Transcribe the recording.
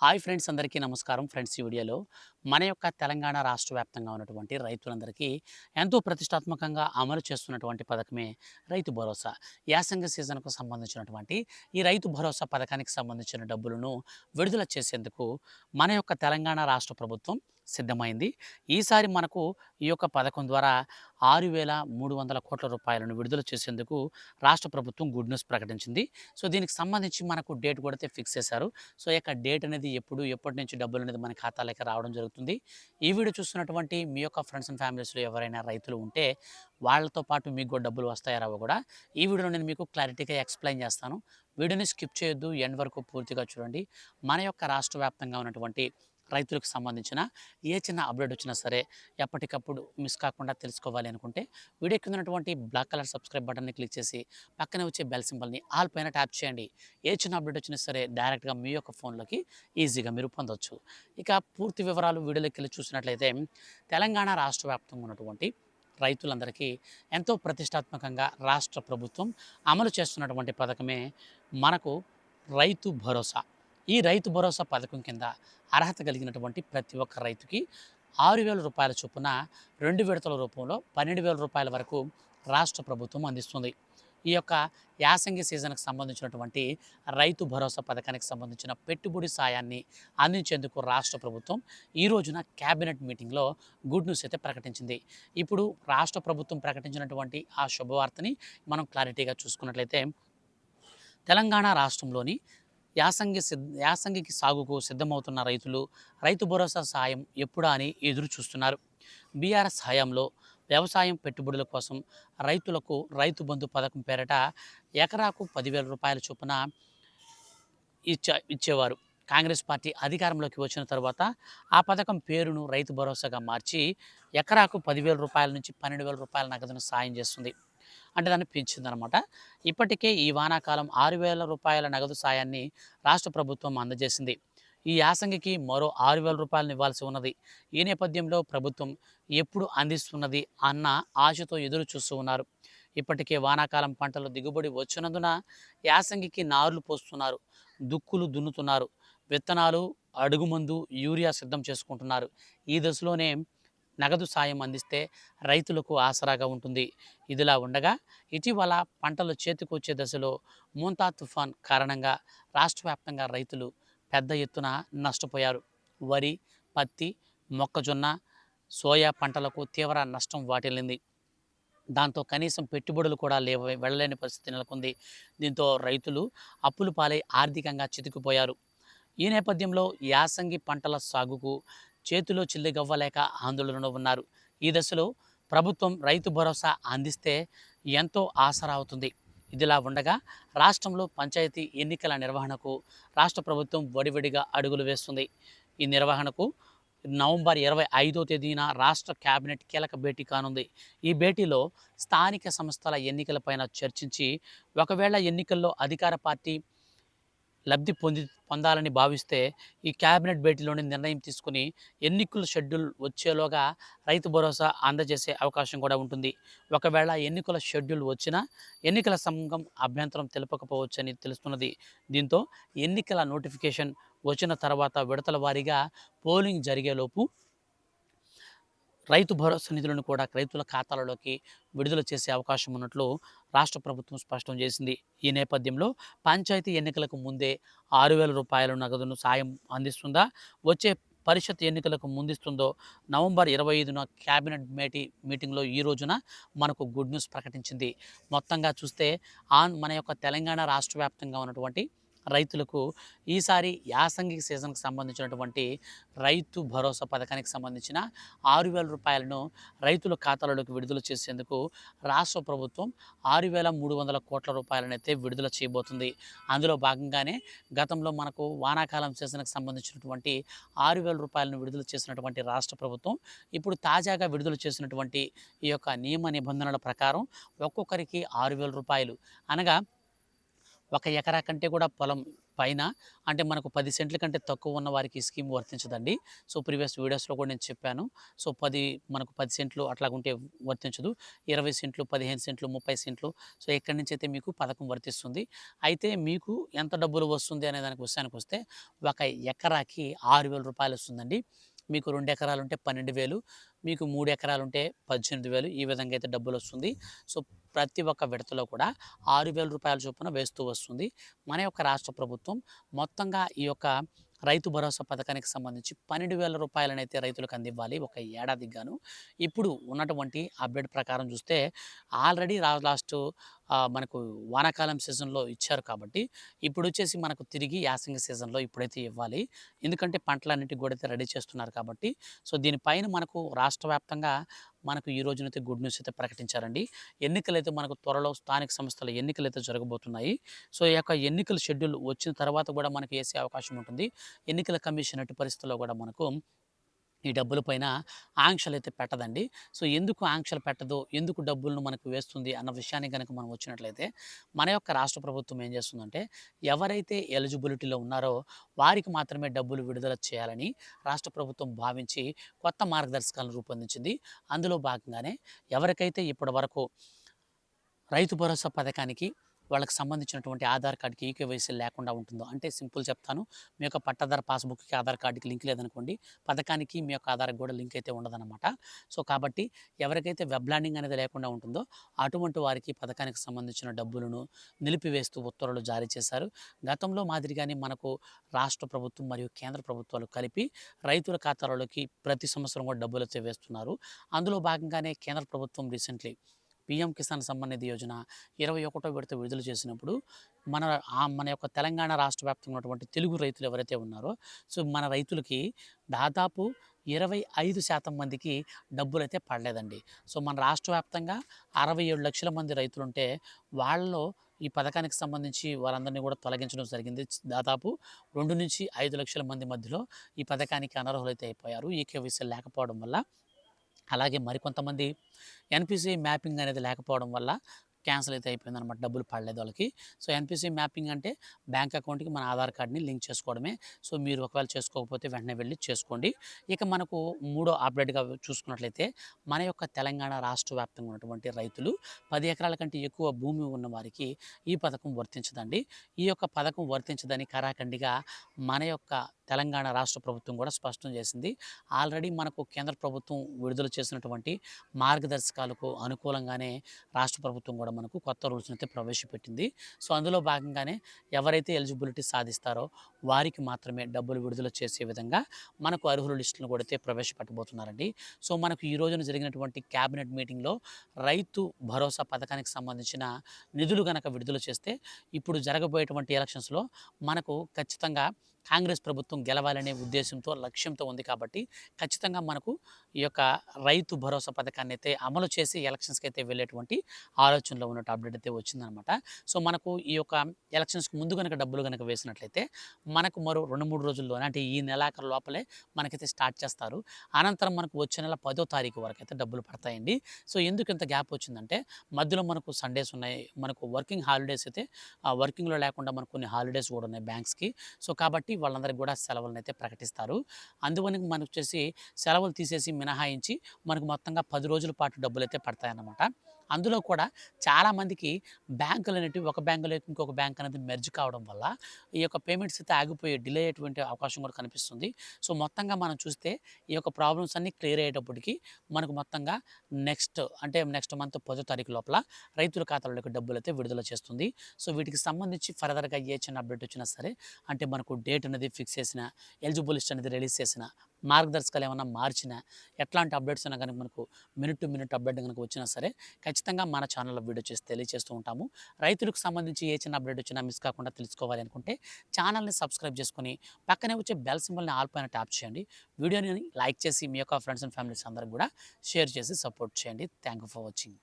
Hi friends అందరికీ నమస్కారం. Friends ఈ వీడియోలో మన యొక్క తెలంగాణ రాష్ట్ర వ్యాప్తంగా ఉన్నటువంటి రైతులందరికీ ఎంతో ప్రతిష్టాత్మకంగా అమలు చేస్తున్నటువంటి పథకమే రైతు భరోసా. యాసంగ సీజన్కు సంబంధించినటువంటి ఈ రైతు భరోసా పథకానికి సంబంధించిన డబ్బులను విడుదల చేసేందుకు మన యొక్క తెలంగాణ రాష్ట్ర ప్రభుత్వం సిద్ధమైంది. ఈసారి మనకు ఈ యొక్క పథకం ద్వారా ఆరు వేల మూడు వందల కోట్ల రూపాయలను విడుదల చేసేందుకు రాష్ట్ర ప్రభుత్వం గుడ్ న్యూస్ ప్రకటించింది. సో దీనికి సంబంధించి మనకు డేట్ కూడా అయితే ఫిక్స్ చేశారు. సో యొక్క డేట్ అనేది ఎప్పుడు ఎప్పటి నుంచి డబ్బులు అనేది మన ఖాతాలోకి రావడం జరుగుతుంది. ఈ వీడియో చూస్తున్నటువంటి మీ యొక్క ఫ్రెండ్స్ అండ్ ఫ్యామిలీస్లో ఎవరైనా రైతులు ఉంటే వాళ్ళతో పాటు మీకు కూడా డబ్బులు వస్తాయా రావో కూడా? ఈ వీడియోలో నేను మీకు క్లారిటీగా ఎక్స్ప్లెయిన్ చేస్తాను. వీడియోని స్కిప్ చేయొద్దు ఎండ్ వరకు పూర్తిగా చూడండి. మన యొక్క రాష్ట్ర వ్యాప్తంగా ఉన్నటువంటి రైతులకు సంబంధించిన ఏ చిన్న అప్డేట్ వచ్చినా సరే ఎప్పటికప్పుడు మిస్ కాకుండా తెలుసుకోవాలి అనుకుంటే వీడియో కింద ఉన్నటువంటి బ్లాక్ కలర్ సబ్స్క్రైబ్ బటన్ని క్లిక్ చేసి పక్కనే వచ్చే బెల్ సింబల్ని ఆల్ పైన ట్యాప్ చేయండి. ఏ చిన్న అప్డేట్ వచ్చినా సరే డైరెక్ట్గా మీ యొక్క ఫోన్లోకి ఈజీగా మీరు పొందొచ్చు. ఇక పూర్తి వివరాలు వీడియోలోకి వెళ్ళి చూసినట్లయితే తెలంగాణ రాష్ట్ర వ్యాప్తంగా ఉన్నటువంటి రైతులందరికీ ఎంతో ప్రతిష్టాత్మకంగా రాష్ట్ర ప్రభుత్వం అమలు చేస్తున్నటువంటి పథకమే మనకు రైతు భరోసా. ఈ రైతు భరోసా పథకం కింద అర్హత కలిగినటువంటి ప్రతి ఒక్క రైతుకి ఆరు వేల రూపాయల చొప్పున రెండు విడతల రూపంలో పన్నెండు వేల రూపాయల వరకు రాష్ట్ర ప్రభుత్వం అందిస్తుంది. ఈ యొక్క యాసంగి సీజన్కి సంబంధించినటువంటి రైతు భరోసా పథకానికి సంబంధించిన పెట్టుబడి సాయాన్ని అందించేందుకు రాష్ట్ర ప్రభుత్వం ఈ రోజున క్యాబినెట్ మీటింగ్లో గుడ్ న్యూస్ అయితే ప్రకటించింది. ఇప్పుడు రాష్ట్ర ప్రభుత్వం ప్రకటించినటువంటి ఆ శుభవార్తని మనం క్లారిటీగా చూసుకున్నట్లయితే తెలంగాణ రాష్ట్రంలోని యాసంగి యాసంగికి సాగుకు సిద్ధమవుతున్న రైతులు రైతు భరోసా సాయం ఎప్పుడా అని ఎదురు చూస్తున్నారు. బీఆర్ఎస్ హయాంలో వ్యవసాయం పెట్టుబడుల కోసం రైతులకు రైతు బంధు పథకం పేరట ఎకరాకు పదివేల రూపాయల చొప్పున ఇచ్చా ఇచ్చేవారు. కాంగ్రెస్ పార్టీ అధికారంలోకి వచ్చిన తర్వాత ఆ పథకం పేరును రైతు భరోసాగా మార్చి ఎకరాకు పదివేల రూపాయల నుంచి పన్నెండు వేల రూపాయల నగదును సాయం చేస్తుంది. అంటే దాన్ని పెంచిందనమాట ఇప్పటికే ఈ వానాకాలం ఆరు వేల రూపాయల నగదు సాయాన్ని రాష్ట్ర ప్రభుత్వం అందజేసింది. ఈ యాసంగికి మరో ఆరు వేల రూపాయలను ఇవ్వాల్సి ఉన్నది. ఈ నేపథ్యంలో ప్రభుత్వం ఎప్పుడు అందిస్తున్నది అన్న ఆశతో ఎదురు చూస్తూ ఉన్నారు. ఇప్పటికే వానాకాలం పంటలు దిగుబడి వచ్చినందున యాసంగికి నారులు పోస్తున్నారు. దుక్కులు దున్నుతున్నారు. విత్తనాలు అడుగుమందు యూరియా సిద్ధం చేసుకుంటున్నారు. ఈ దశలోనే నగదు సాయం అందిస్తే రైతులకు ఆసరాగా ఉంటుంది. ఇదిలా ఉండగా ఇటీవల పంటలు చేతికొచ్చే దశలో మూంతా తుఫాన్ కారణంగా రాష్ట్ర వ్యాప్తంగా రైతులు పెద్ద ఎత్తున నష్టపోయారు. వరి పత్తి మొక్కజొన్న సోయా పంటలకు తీవ్ర నష్టం వాటిల్లింది. దాంతో కనీసం పెట్టుబడులు కూడా లేవ వెళ్ళలేని పరిస్థితి నెలకొంది. దీంతో రైతులు అప్పులు పాలై ఆర్థికంగా చితికిపోయారు. ఈ నేపథ్యంలో యాసంగి పంటల సాగుకు చేతిలో చిల్లిగవ్వలేక ఆందోళనలో ఉన్నారు. ఈ దశలో ప్రభుత్వం రైతు భరోసా అందిస్తే ఎంతో ఆసరా అవుతుంది ఇదిలా ఉండగా రాష్ట్రంలో పంచాయతీ ఎన్నికల నిర్వహణకు రాష్ట్ర ప్రభుత్వం వడివడిగా అడుగులు వేస్తుంది. ఈ నిర్వహణకు నవంబర్ ఇరవై ఐదో తేదీన రాష్ట్ర కేబినెట్ కీలక భేటీ కానుంది. ఈ భేటీలో స్థానిక సంస్థల ఎన్నికలపైన చర్చించి ఒకవేళ ఎన్నికల్లో అధికార పార్టీ లబ్ధి పొంది పొందాలని భావిస్తే ఈ క్యాబినెట్ భేటీలోని నిర్ణయం తీసుకుని ఎన్నికల షెడ్యూల్ వచ్చేలోగా రైతు భరోసా అందజేసే అవకాశం కూడా ఉంటుంది. ఒకవేళ ఎన్నికల షెడ్యూల్ వచ్చినా ఎన్నికల సంఘం అభ్యంతరం తెలుపకపోవచ్చని తెలుస్తున్నది. దీంతో ఎన్నికల నోటిఫికేషన్ వచ్చిన తర్వాత విడతల వారీగా పోలింగ్ జరిగేలోపు రైతు భరోసా నిధులను కూడా రైతుల ఖాతాలలోకి విడుదల చేసే అవకాశం ఉన్నట్లు రాష్ట్ర ప్రభుత్వం స్పష్టం చేసింది. ఈ నేపథ్యంలో పంచాయతీ ఎన్నికలకు ముందే ఆరు వేల రూపాయల నగదును సాయం అందిస్తుందా? వచ్చే పరిషత్ ఎన్నికలకు ముందిస్తుందో నవంబర్ ఇరవై ఐదున క్యాబినెట్ మేటీ మీటింగ్లో ఈ రోజున మనకు గుడ్ న్యూస్ ప్రకటించింది. మొత్తంగా చూస్తే ఆన్ మన యొక్క తెలంగాణ రాష్ట్ర ఉన్నటువంటి రైతులకు ఈసారి యాసంగిక సీజన్కి సంబంధించినటువంటి రైతు భరోసా పథకానికి సంబంధించిన ఆరు వేల రూపాయలను రైతుల ఖాతాలలోకి విడుదల చేసేందుకు రాష్ట్ర ప్రభుత్వం ఆరు వేల మూడు వందల కోట్ల రూపాయలనైతే విడుదల చేయబోతుంది. అందులో భాగంగానే గతంలో మనకు వానాకాలం సీజన్కి సంబంధించినటువంటి ఆరు వేల రూపాయలను విడుదల చేసినటువంటి రాష్ట్ర ప్రభుత్వం ఇప్పుడు తాజాగా విడుదల చేసినటువంటి ఈ యొక్క నియమ నిబంధనల ప్రకారం ఒక్కొక్కరికి ఆరు వేల రూపాయలు అనగా ఒక ఎకరా కంటే కూడా పొలం పైన అంటే మనకు పది సెంట్ల కంటే తక్కువ ఉన్న వారికి ఈ స్కీమ్ వర్తించదండి. సో ప్రీవియస్ వీడియోస్లో కూడా నేను చెప్పాను. సో పది మనకు పది సెంట్లు అట్లాగుంటే వర్తించదు. ఇరవై సెంట్లు పదిహేను సెంట్లు ముప్పై సెంట్లు. సో ఎక్కడి నుంచి అయితే మీకు పథకం వర్తిస్తుంది. అయితే మీకు ఎంత డబ్బులు వస్తుంది అనే దానికి విషయానికి వస్తే ఒక ఎకరాకి ఆరు వేల రూపాయలు వస్తుందండి. మీకు రెండు ఎకరాలు ఉంటే పన్నెండు వేలు మీకు మూడు ఎకరాలు ఉంటే పద్దెనిమిది వేలు ఈ విధంగా అయితే డబ్బులు వస్తుంది. సో ప్రతి ఒక్క విడతలో కూడా ఆరు వేల రూపాయల చొప్పున వేస్తూ వస్తుంది. మన యొక్క రాష్ట్ర ప్రభుత్వం మొత్తంగా ఈ యొక్క రైతు భరోసా పథకానికి సంబంధించి పన్నెండు వేల రూపాయలనైతే రైతులకు అందివ్వాలి ఒక ఏడాదికి గాను. ఇప్పుడు ఉన్నటువంటి అప్డేట్ ప్రకారం చూస్తే ఆల్రెడీ లాస్ట్ మనకు వానాకాలం సీజన్లో ఇచ్చారు కాబట్టి ఇప్పుడు వచ్చేసి మనకు తిరిగి యాసంగి సీజన్లో ఇప్పుడైతే ఇవ్వాలి. ఎందుకంటే పంటలన్నింటికి కూడా అయితే రెడీ చేస్తున్నారు కాబట్టి సో దీనిపైన మనకు రాష్ట్ర వ్యాప్తంగా మనకు ఈ రోజునైతే గుడ్ న్యూస్ అయితే ప్రకటించారండి. ఎన్నికలైతే మనకు త్వరలో స్థానిక సంస్థల ఎన్నికలైతే జరగబోతున్నాయి. సో ఈ యొక్క ఎన్నికల షెడ్యూల్ వచ్చిన తర్వాత కూడా మనకు వేసే అవకాశం ఉంటుంది. ఎన్నికల కమిషన్ ఎట్టి పరిస్థితుల్లో కూడా మనకు ఈ డబ్బుల పైన ఆంక్షలు అయితే పెట్టదండి. సో ఎందుకు ఆంక్షలు పెట్టదు? ఎందుకు డబ్బులను మనకు వేస్తుంది? అన్న విషయాన్ని కనుక మనం వచ్చినట్లయితే మన యొక్క రాష్ట్ర ప్రభుత్వం ఏం చేస్తుందంటే ఎవరైతే ఎలిజిబిలిటీలో ఉన్నారో వారికి మాత్రమే డబ్బులు విడుదల చేయాలని రాష్ట్ర ప్రభుత్వం భావించి కొత్త మార్గదర్శకాలను రూపొందించింది. అందులో భాగంగానే ఎవరికైతే ఇప్పటి వరకు రైతు భరోసా పథకానికి వాళ్ళకి సంబంధించినటువంటి ఆధార్ కార్డుకి ఈకేవైసీ లేకుండా ఉంటుందో అంటే సింపుల్ చెప్తాను. మీ యొక్క పట్టాదార పాస్బుక్కి ఆధార్ కార్డుకి లింక్ లేదనుకోండి పథకానికి మీ యొక్క ఆధార్కి కూడా లింక్ అయితే ఉండదన్నమాట. సో కాబట్టి ఎవరికైతే వెబ్ ల్యాండింగ్ అనేది లేకుండా ఉంటుందో అటువంటి వారికి పథకానికి సంబంధించిన డబ్బులను నిలిపివేస్తూ ఉత్తర్వులు జారీ చేశారు. గతంలో మాదిరిగానే మనకు రాష్ట్ర ప్రభుత్వం మరియు కేంద్ర ప్రభుత్వాలు కలిపి రైతుల ఖాతాలలోకి ప్రతి సంవత్సరం కూడా డబ్బులు అయితే వేస్తున్నారు. అందులో భాగంగానే కేంద్ర ప్రభుత్వం రీసెంట్లీ పిఎం కిసాన్ సమ్మాన్ నిధి యోజన ఇరవై ఒకటో విడత విడుదల చేసినప్పుడు మన మన యొక్క తెలంగాణ రాష్ట్ర వ్యాప్తంగా ఉన్నటువంటి తెలుగు రైతులు ఎవరైతే ఉన్నారో సో మన రైతులకి దాదాపు ఇరవై ఐదు శాతం మందికి డబ్బులు అయితే పడలేదండి. సో మన రాష్ట్ర వ్యాప్తంగా అరవై ఏడు లక్షల మంది రైతులుంటే వాళ్ళలో ఈ పథకానికి సంబంధించి వారందరినీ కూడా తొలగించడం జరిగింది. దాదాపు రెండు నుంచి ఐదు లక్షల మంది మధ్యలో ఈ పథకానికి అనర్హులైతే అయిపోయారు. ఈ కేవీసీ లేకపోవడం వల్ల అలాగే మరికొంతమంది ఎన్పిసి మ్యాపింగ్ అనేది లేకపోవడం వల్ల క్యాన్సిల్ అయితే అయిపోయింది అనమాట డబ్బులు పడలేదు వాళ్ళకి. సో ఎన్పిసి మ్యాపింగ్ అంటే బ్యాంక్ అకౌంట్కి మన ఆధార్ కార్డ్ని లింక్ చేసుకోవడమే. సో మీరు ఒకవేళ చేసుకోకపోతే వెంటనే వెళ్ళి చేసుకోండి. ఇక మనకు మూడో అప్డేట్గా చూసుకున్నట్లయితే మన యొక్క తెలంగాణ రాష్ట్ర వ్యాప్తంగా ఉన్నటువంటి రైతులు పది ఎకరాల కంటే ఎక్కువ భూమి ఉన్న వారికి ఈ పథకం వర్తించదండి. ఈ యొక్క పథకం వర్తించదని కరాఖండిగా మన యొక్క తెలంగాణ రాష్ట్ర ప్రభుత్వం కూడా స్పష్టం చేసింది. ఆల్రెడీ మనకు కేంద్ర ప్రభుత్వం విడుదల చేసినటువంటి మార్గదర్శకాలకు అనుకూలంగానే రాష్ట్ర ప్రభుత్వం కూడా మనకు కొత్త రూల్స్ని అయితే ప్రవేశపెట్టింది. సో అందులో భాగంగానే ఎవరైతే ఎలిజిబిలిటీ సాధిస్తారో వారికి మాత్రమే డబ్బులు విడుదల చేసే విధంగా మనకు అర్హుల లిస్టులను కూడా అయితే ప్రవేశపెట్టబోతున్నారండి. సో మనకు ఈ రోజున జరిగినటువంటి క్యాబినెట్ మీటింగ్లో రైతు భరోసా పథకానికి సంబంధించిన నిధులు గనక విడుదల చేస్తే ఇప్పుడు జరగబోయేటువంటి ఎలక్షన్స్లో మనకు ఖచ్చితంగా కాంగ్రెస్ ప్రభుత్వం గెలవాలనే ఉద్దేశంతో లక్ష్యంతో ఉంది కాబట్టి ఖచ్చితంగా మనకు ఈ యొక్క రైతు భరోసా పథకాన్ని అయితే అమలు చేసి ఎలక్షన్స్కి అయితే వెళ్ళేటువంటి ఆలోచనలో ఉన్నట్టు అప్డేట్ అయితే వచ్చిందనమాట సో మనకు ఈ యొక్క ఎలక్షన్స్కి ముందు కనుక డబ్బులు కనుక వేసినట్లయితే మనకు మరో రెండు మూడు రోజుల్లోనే అంటే ఈ నెలాఖరు లోపలే మనకైతే స్టార్ట్ చేస్తారు. అనంతరం మనకు వచ్చే నెల పదో తారీఖు వరకు అయితే డబ్బులు పడతాయండి. సో ఎందుకు ఇంత గ్యాప్ వచ్చిందంటే మధ్యలో మనకు సండేస్ ఉన్నాయి. మనకు వర్కింగ్ హాలిడేస్ అయితే ఆ వర్కింగ్లో లేకుండా మనకు కొన్ని హాలిడేస్ కూడా ఉన్నాయి బ్యాంక్స్కి. సో కాబట్టి వాళ్ళందరికీ కూడా సెలవులను అయితే ప్రకటిస్తారు. అందువల్ల మనకు వచ్చేసి సెలవులు తీసేసి మినహాయించి మనకు మొత్తంగా పది రోజుల పాటు డబ్బులు అయితే పడతాయన్నమాట. అందులో కూడా చాలామందికి బ్యాంకులు అనేటివి ఒక బ్యాంకులో ఇంకొక బ్యాంక్ అనేది మెర్జ్ కావడం వల్ల ఈ యొక్క పేమెంట్స్ అయితే ఆగిపోయే డిలే అయ్యేటువంటి అవకాశం కూడా కనిపిస్తుంది. సో మొత్తంగా మనం చూస్తే ఈ యొక్క ప్రాబ్లమ్స్ అన్నీ క్లియర్ అయ్యేటప్పటికి మనకు మొత్తంగా నెక్స్ట్ అంటే నెక్స్ట్ మంత్ పదో తారీఖు లోపల రైతుల ఖాతాలోకి డబ్బులు అయితే విడుదల చేస్తుంది. సో వీటికి సంబంధించి ఫర్దర్గా ఏ చిన్న అప్డేట్ వచ్చినా సరే అంటే మనకు డేట్ అనేది ఫిక్స్ చేసిన ఎలిజిబుల్ లిస్ట్ అనేది రిలీజ్ చేసిన మార్గదర్శకాలు ఏమైనా మార్చినా ఎట్లాంటి అప్డేట్స్ అయినా కనుక మనకు మినిట్ టు మినిట్ అప్డేట్ కనుక వచ్చినా సరే ఖచ్చితంగా మన ఛానల్లో వీడియో చేసి తెలియజేస్తూ ఉంటాము. రైతులకు సంబంధించి ఏ చిన్న అప్డేట్ వచ్చినా మిస్ కాకుండా తెలుసుకోవాలి అనుకుంటే ఛానల్ని సబ్స్క్రైబ్ చేసుకొని పక్కనే వచ్చే బెల్ సింబల్ని ఆల్ పైన ట్యాప్ చేయండి. వీడియోని లైక్ చేసి మీ యొక్క ఫ్రెండ్స్ అండ్ ఫ్యామిలీస్ అందరికి కూడా షేర్ చేసి సపోర్ట్ చేయండి. Thank you for watching.